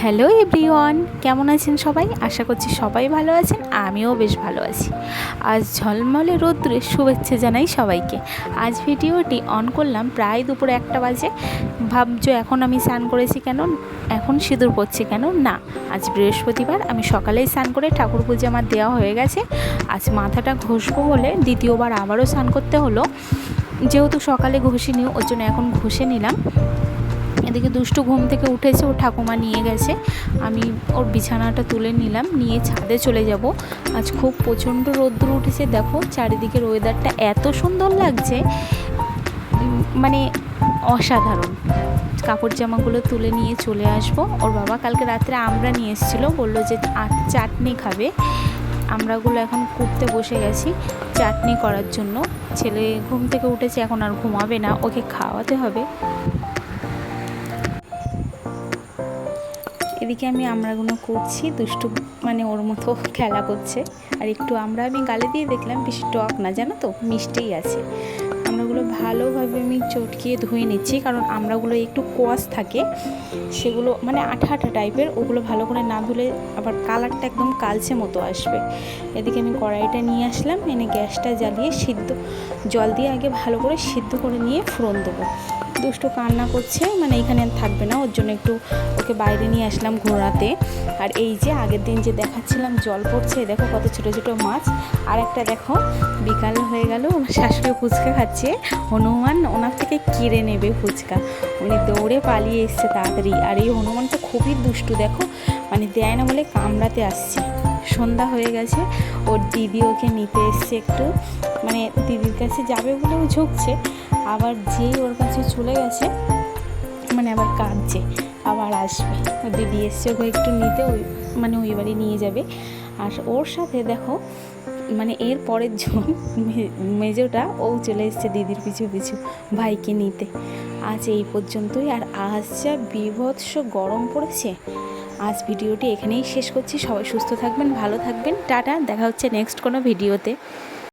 Hello everyone, কেমন আছেন সবাই? আশা করছি সবাই ভালো আছেন, আমিও বেশ ভালো আছি। আজ ঝলমলে রোদ্রে শুভেচ্ছা জানাই সবাইকে। আজ ভিডিওটি অন করলাম প্রায় দুপুর একটা বাজে। ভাবছ এখন আমি স্নান করেছি কেন? এখন সিঁদুর পড়ছি কেন? না, আজ বৃহস্পতিবার, আমি সকালেই স্নান করে ঠাকুর পুজো আমার দেওয়া হয়ে গেছে। আজ মাথাটা ঘষবো বলে দ্বিতীয়বার আবারও স্নান করতে হলো। যেহেতু সকালে ঘষিনি, ওর জন্য এখন ঘষে নিলাম। এদিকে দুষ্টু ঘুম থেকে উঠেছে ও ঠাকুমা নিয়ে গেছে। আমি ওর বিছানাটা তুলে নিলাম, নিয়ে ছাদে চলে যাব। আজ খুব প্রচণ্ড রোদ্দুর উঠেছে, দেখো চারিদিকের ওয়েদারটা এত সুন্দর লাগছে মানে অসাধারণ। কাপড় জামাগুলো তুলে নিয়ে চলে আসব। ওর বাবা কালকে রাত্রে আমরা নিয়ে এসেছিল, বলল যে চাটনি খাবে। আমরাগুলো এখন কুটতে বসে গেছি চাটনি করার জন্য। ছেলে ঘুম থেকে উঠেছে, এখন আর ঘুমাবে না, ওকে খাওয়াতে হবে। এদিকে আমি আমরাগুলো করছি, দুষ্টু মানে ওর মতো খেলা করছে। আর একটু আমরা আমি গালে দিয়ে দেখলাম, বেশি টক না, জানো তো? মিষ্টিই আছে। আমরাগুলো ভালোভাবে আমি চটকিয়ে ধুয়ে নিচ্ছি, কারণ আমরাগুলো একটু কোয়াশ থাকে। সেগুলো মানে আঠা আঠা টাইপের, ওগুলো ভালো করে না ধুলে আবার কালারটা একদম কালচে মতো আসবে। এদিকে আমি কড়াইটা নিয়ে আসলাম, এনে গ্যাসটা জ্বালিয়ে সিদ্ধ, জল দিয়ে আগে ভালো করে সিদ্ধ করে নিয়ে ফোড়ন দেবো। দুষ্টু কান্না করছে মানে এখানে থাকবে না, ওর জন্য একটু ওকে বাইরে নিয়ে আসলাম ঘোরাতে। আর এই যে আগের দিন যে দেখাচ্ছিলাম, জল পড়ছে, দেখো কত ছোটো ছোটো মাছ। আর একটা দেখো, বিকাল হয়ে গেল শাশুড়ি ফুচকা খাচ্ছে। হনুমান ওনার থেকে কেড়ে নেবে ফুচকা। উনি দৌড়ে পালিয়ে এসছে তাড়াতাড়ি। আর এই হনুমানটা খুবই দুষ্টু, দেখো মানে দেয় না বলে কামড়াতে আসছে। সন্ধ্যা হয়ে গেছে। ওর দিদি ওকে নিতে এসছে একটু। মানে দিদির কাছে যাবে বলেও ঝুঁকছে। আবার যেই ওর কাছে চলে গেছে মানে আবার কাঁদছে, আবার আসবে। ওর দিদি এসছে, ওকে একটু নিতে ওই মানে ওই বাড়ি নিয়ে যাবে। আর ওর সাথে দেখো মানে এর পরের জন মেজোটা, ও চলে এসছে দিদির পিছু পিছু, ভাইকে নিতে। আজ এই পর্যন্তই। আর আজ যা বিভৎস গরম পড়েছে আজ ভিডিওটি এখানেই শেষ করছি। সবাই সুস্থ থাকবেন, ভালো থাকবেন। টাটা, দেখা হচ্ছে নেক্সট কোনো ভিডিওতে।